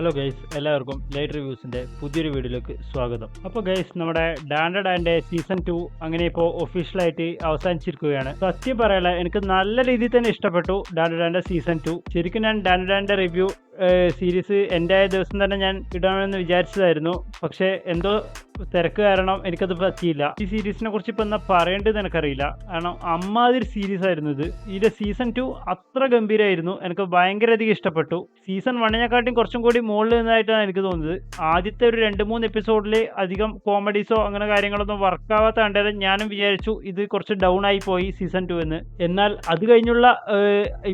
Hello guys എല്ലാവർക്കും light റിവ്യൂസിന്റെ പുതിയൊരു വീഡിയോയിലേക്ക് സ്വാഗതം. അപ്പോൾ ഗൈസ് നമ്മുടെ ഡാൻഡഡ് ആൻഡ് സീസൺ ടു അങ്ങനെ ഇപ്പോൾ ഒഫീഷ്യലായിട്ട് അവസാനിച്ചിരിക്കുകയാണ്. സത്യം പറയല എനിക്ക് നല്ല രീതിയിൽ തന്നെ ഇഷ്ടപ്പെട്ടു ഡാൻഡഡ് ആൻഡ് സീസൺ ടു ശരിക്കും ഞാൻ ഡാൻഡഡ് ആൻഡ് റിവ്യൂ സീരീസ് എന്റെ ദിവസം തന്നെ ഞാൻ ഇടണമെന്ന് വിചാരിച്ചതായിരുന്നു. പക്ഷേ എന്തോ തിരക്ക് കാരണം എനിക്കത് പറ്റിയില്ല. ഈ സീരീസിനെ കുറിച്ച് ഇപ്പം എന്നാൽ പറയേണ്ടത് എനിക്കറിയില്ല. കാരണം അമ്മാതിരി സീരീസ് ആയിരുന്നു ഇത്. ഇതിന്റെ സീസൺ ടു അത്ര ഗംഭീരമായിരുന്നു എനിക്ക് ഭയങ്കര അധികം ഇഷ്ടപ്പെട്ടു സീസൺ വണ്ണിനെക്കാട്ടിയും കുറച്ചും കൂടി മുകളിൽ നിന്നായിട്ടാണ് എനിക്ക് തോന്നുന്നത്. ആദ്യത്തെ ഒരു രണ്ട് മൂന്ന് എപ്പിസോഡിൽ അധികം കോമഡീസോ അങ്ങനെ കാര്യങ്ങളൊന്നും വർക്കാവാത്ത കണ്ടത് ഞാനും വിചാരിച്ചു. ഇത് കുറച്ച് ഡൗൺ ആയി പോയി സീസൺ ടു എന്ന്. എന്നാൽ അത് കഴിഞ്ഞുള്ള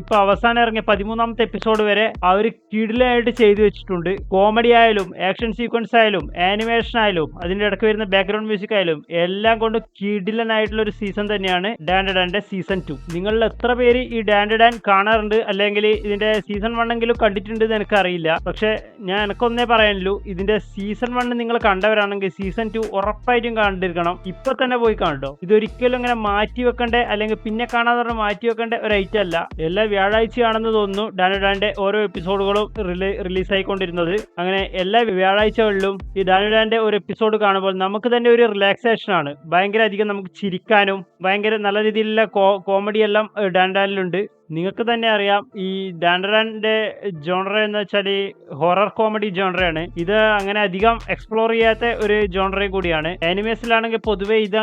ഇപ്പം അവസാനം ഇറങ്ങിയ പതിമൂന്നാമത്തെ എപ്പിസോഡ് വരെ അവർ കിടിലായിട്ട് ചെയ്തു വെച്ചിട്ടുണ്ട്. കോമഡി ആയാലും ആക്ഷൻ സീക്വൻസ് ആയാലും ആനിമേഷൻ ആയാലും അതിന്റെ ഇടയ്ക്ക് വരുന്ന ബാക്ക്ഗ്രൗണ്ട് മ്യൂസിക് ആയാലും എല്ലാം കൊണ്ട് കിടിലനായിട്ടുള്ള ഒരു സീസൺ തന്നെയാണ് ഡാൻഡ് ഡാന്റെ സീസൺ ടു നിങ്ങളിൽ എത്ര പേര് ഈ ഡാൻഡ് ഡാൻ കാണാറുണ്ട്? അല്ലെങ്കിൽ ഇതിന്റെ സീസൺ വണ്ണെങ്കിലും കണ്ടിട്ടുണ്ട് എന്ന് എനിക്കറിയില്ല. പക്ഷെ ഞാൻ എനിക്കൊന്നേ പറയാനുള്ളൂ ഇതിന്റെ സീസൺ വണ്ണ് നിങ്ങൾ കണ്ടവരാണെങ്കിൽ സീസൺ ടു ഉറപ്പായിട്ടും കണ്ടിരിക്കണം. ഇപ്പൊ തന്നെ പോയി കാണട്ടോ ഇതൊരിക്കലും ഇങ്ങനെ മാറ്റി വെക്കണ്ടേ? അല്ലെങ്കിൽ പിന്നെ കാണാതെ മാറ്റി വെക്കേണ്ട? ഒരു ഐറ്റം അല്ല. എല്ലാ വ്യാഴാഴ്ചയാണെന്ന് തോന്നുന്നു ഡാൻഡ് ഡാന്റെ ഓരോ എപ്പിസോഡുകളും റിലീസ് ആയിക്കൊണ്ടിരുന്നത് അങ്ങനെ എല്ലാ വ്യാഴാഴ്ചകളിലും ഈ ഡാൻഡ് ഒരു എപ്പിസോഡ് കാണുമ്പോൾ നമുക്ക് തന്നെ ഒരു റിലാക്സേഷൻ ആണ് ഭയങ്കര അധികം നമുക്ക് ചിരിക്കാനും ഭയങ്കര നല്ല രീതിയിലുള്ള കോമഡി എല്ലാം ഡാൻഡാനിലുണ്ട് നിങ്ങൾക്ക് തന്നെ അറിയാം ഈ ഡാൻഡറാന്റെ ജോണറ എന്ന് വെച്ചാൽ ഹൊറർ കോമഡി ജോണറയാണ് ഇത് അങ്ങനെ അധികം എക്സ്പ്ലോർ ചെയ്യാത്ത ഒരു ജോണറയും കൂടിയാണ്. ആനിമേഷനിലാണെങ്കിൽ പൊതുവെ ഇത്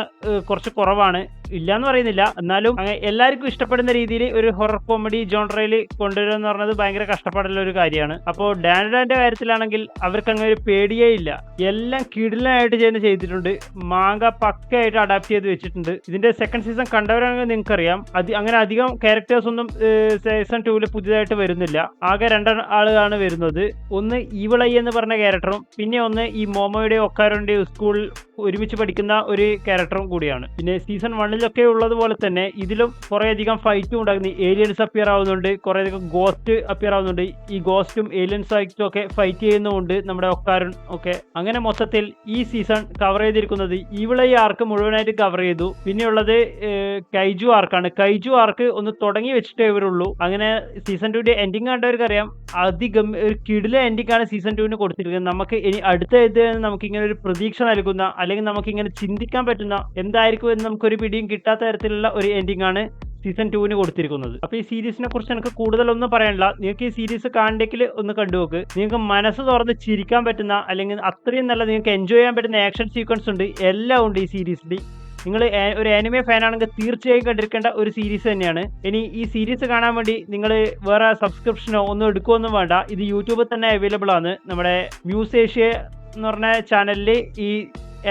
കുറച്ച് കുറവാണ്. ഇല്ല എന്ന് പറയുന്നില്ല. എന്നാലും എല്ലാവർക്കും ഇഷ്ടപ്പെടുന്ന രീതിയിൽ ഒരു ഹൊറർ കോമഡി ജോണറയിൽ കൊണ്ടുവരിക എന്ന് പറഞ്ഞത് ഭയങ്കര കഷ്ടപ്പാടുള്ള ഒരു കാര്യമാണ്. അപ്പോൾ ഡാൻഡറാന്റെ കാര്യത്തിലാണെങ്കിൽ അവർക്ക് അങ്ങനെ ഒരു പേടിയേ ഇല്ല. എല്ലാം കിടിലനായിട്ട് ചെയ്യുന്ന ചെയ്തിട്ടുണ്ട്. മാങ്ക പക്കയായിട്ട് അഡാപ്റ്റ് ചെയ്ത് വെച്ചിട്ടുണ്ട്. ഇതിന്റെ സെക്കൻഡ് സീസൺ കണ്ടവരാണെങ്കിൽ നിങ്ങൾക്കറിയാം. അത് അങ്ങനെ അധികം ക്യാരക്ടേഴ്സ് ഒന്നും സീസൺ ടൂവിൽ പുതിയതായിട്ട് വരുന്നില്ല. ആകെ രണ്ട് ആളുകളാണ് വരുന്നത്. ഒന്ന് ഈവിളൈ എന്ന് പറഞ്ഞ ക്യാരക്ടറും പിന്നെ ഒന്ന് ഈ മോമോയുടെ ഒക്കാരോന്റെ സ്കൂളിൽ ഒരുമിച്ച് പഠിക്കുന്ന ഒരു ക്യാരക്ടറും കൂടിയാണ്. പിന്നെ സീസൺ വണ്ണിലൊക്കെ ഉള്ളതുപോലെ തന്നെ ഇതിലും കുറേ അധികം ഫൈറ്റും ഉണ്ടാകുന്നു ഏലിയൻസ് അപ്പിയർ ആവുന്നുണ്ട് കുറേ അധികം ഗോസ്റ്റ് അപ്പിയർ ആവുന്നുണ്ട്. ഈ ഗോസ്റ്റും ഏലിയൻസ് ആയിട്ടും ഒക്കെ ഫൈറ്റ് ചെയ്യുന്നുമുണ്ട് നമ്മുടെ ഒക്കാരൻ ഒക്കെ അങ്ങനെ മൊത്തത്തിൽ ഈ സീസൺ കവർ ചെയ്തിരിക്കുന്നത് ഈവിളൈ ആർക്ക് മുഴുവനായിട്ട് കവർ ചെയ്തു. പിന്നെയുള്ളത് കൈജു ആർക്കാണ് കൈജു ആർക്ക് ഒന്ന് തുടങ്ങി വെച്ചിട്ടേ ഇവരുള്ളൂ അങ്ങനെ സീസൺ ടുവിന്റെ എൻഡിങ് കണ്ടവർക്ക് അറിയാം അധികം ഒരു കിടില എൻഡിങ് ആണ് സീസൺ ടുവിന് കൊടുത്തിരിക്കുന്നത്. നമുക്ക് ഇനി അടുത്ത ഇത് നമുക്ക് ഇങ്ങനെ ഒരു പ്രതീക്ഷ നൽകുന്ന അല്ലെങ്കിൽ നമുക്ക് ഇങ്ങനെ ചിന്തിക്കാൻ പറ്റുന്ന എന്തായിരിക്കും എന്ന് നമുക്ക് ഒരു പിടിയും കിട്ടാത്ത തരത്തിലുള്ള ഒരു എൻഡിങ് ആണ് സീസൺ ടുവിന് കൊടുത്തിരിക്കുന്നത്. അപ്പോൾ ഈ സീരീസിനെ കുറിച്ച് എനിക്ക് കൂടുതലൊന്നും പറയാനില്ല. നിങ്ങൾക്ക് ഈ സീരീസ് കാണണ്ടെങ്കിൽ ഒന്ന് കണ്ടുനോക്ക്. നിങ്ങൾക്ക് മനസ്സ് തുറന്ന് ചിരിക്കാൻ പറ്റുന്ന അല്ലെങ്കിൽ അത്രയും നല്ല നിങ്ങൾക്ക് എൻജോയ് ചെയ്യാൻ പറ്റുന്ന ആക്ഷൻ സീക്വൻസ് ഉണ്ട്. എല്ലാം ഉണ്ട് ഈ സീരീസിൽ നിങ്ങൾ ഒരു ആനിമേ ഫാൻ ആണെങ്കിൽ തീർച്ചയായും കണ്ടിരിക്കേണ്ട ഒരു സീരീസ് തന്നെയാണ്. ഇനി ഈ സീരീസ് കാണാൻ വേണ്ടി നിങ്ങൾ വേറെ സബ്സ്ക്രിപ്ഷനോ ഒന്നും എടുക്കുകയൊന്നും വേണ്ട. ഇത് യൂട്യൂബിൽ തന്നെ അവൈലബിൾ ആണ്. നമ്മുടെ മ്യൂസ് ഏഷ്യ എന്ന് പറഞ്ഞ ചാനലിൽ ഈ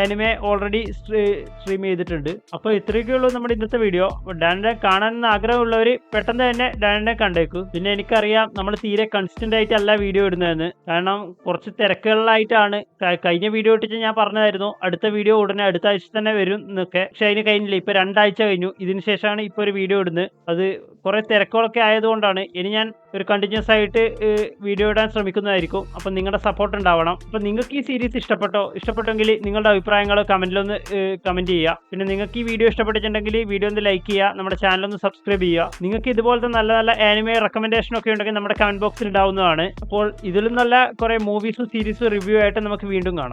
ആനിമെ ഓൾറെഡി സ്ട്രീം ചെയ്തിട്ടുണ്ട്. അപ്പോൾ ഇത്രയൊക്കെ ഉള്ളൂ നമ്മുടെ ഇന്നത്തെ വീഡിയോ ഡാനിനെ കാണാൻ ആഗ്രഹമുള്ളവർ പെട്ടെന്ന് തന്നെ ഡാനിനെ കണ്ടേക്കൂ. പിന്നെ എനിക്കറിയാം നമ്മൾ തീരെ കൺസിസ്റ്റന്റ് ആയിട്ടല്ല വീഡിയോ ഇടുന്നതെന്ന്. കാരണം കുറച്ച് തിരക്കുകളിലായിട്ടാണ്. കഴിഞ്ഞ വീഡിയോ ഇട്ടിട്ട് ഞാൻ പറഞ്ഞതായിരുന്നു. അടുത്ത വീഡിയോ ഉടനെ അടുത്ത ആഴ്ച തന്നെ വരും എന്നൊക്കെ. പക്ഷേ അതിന് കഴിഞ്ഞില്ല. ഇപ്പോൾ രണ്ടാഴ്ച കഴിഞ്ഞു. ഇതിന് ശേഷമാണ് ഇപ്പൊ ഒരു വീഡിയോ ഇടുന്നത്. അത് കുറെ തിരക്കുകളൊക്കെ ആയതുകൊണ്ടാണ് ഇനി ഞാൻ ഒരു കണ്ടിന്യൂസ് ആയിട്ട് വീഡിയോ ഇടാൻ ശ്രമിക്കുന്നതായിരിക്കും. അപ്പം നിങ്ങളുടെ സപ്പോർട്ട് ഉണ്ടാവണം. അപ്പം നിങ്ങൾക്ക് ഈ സീരീസ് ഇഷ്ടപ്പെട്ടോ ഇഷ്ടപ്പെട്ടെങ്കിൽ നിങ്ങളുടെ അഭിപ്രായങ്ങൾ കമന്റിലൊന്ന് കമന്റ് ചെയ്യുക. പിന്നെ നിങ്ങൾക്ക് ഈ വീഡിയോ ഇഷ്ടപ്പെട്ടിട്ടുണ്ടെങ്കിൽ വീഡിയോ ഒന്ന് ലൈക്ക് ചെയ്യുക നമ്മുടെ ചാനൽ ഒന്ന് സബ്സ്ക്രൈബ് ചെയ്യുക. നിങ്ങൾക്ക് ഇതുപോലത്തെ നല്ല നല്ല ആനിമേ റെക്കമെൻഡേഷൻ ഒക്കെ ഉണ്ടെങ്കിൽ നമ്മുടെ കമന്റ് ബോക്സിൽ ഉണ്ടാവുന്നതാണ് അപ്പോൾ ഇതിലും നല്ല കുറെ മൂവീസും സീരീസും റിവ്യൂ ആയിട്ട് നമുക്ക് വീണ്ടും കാണാം.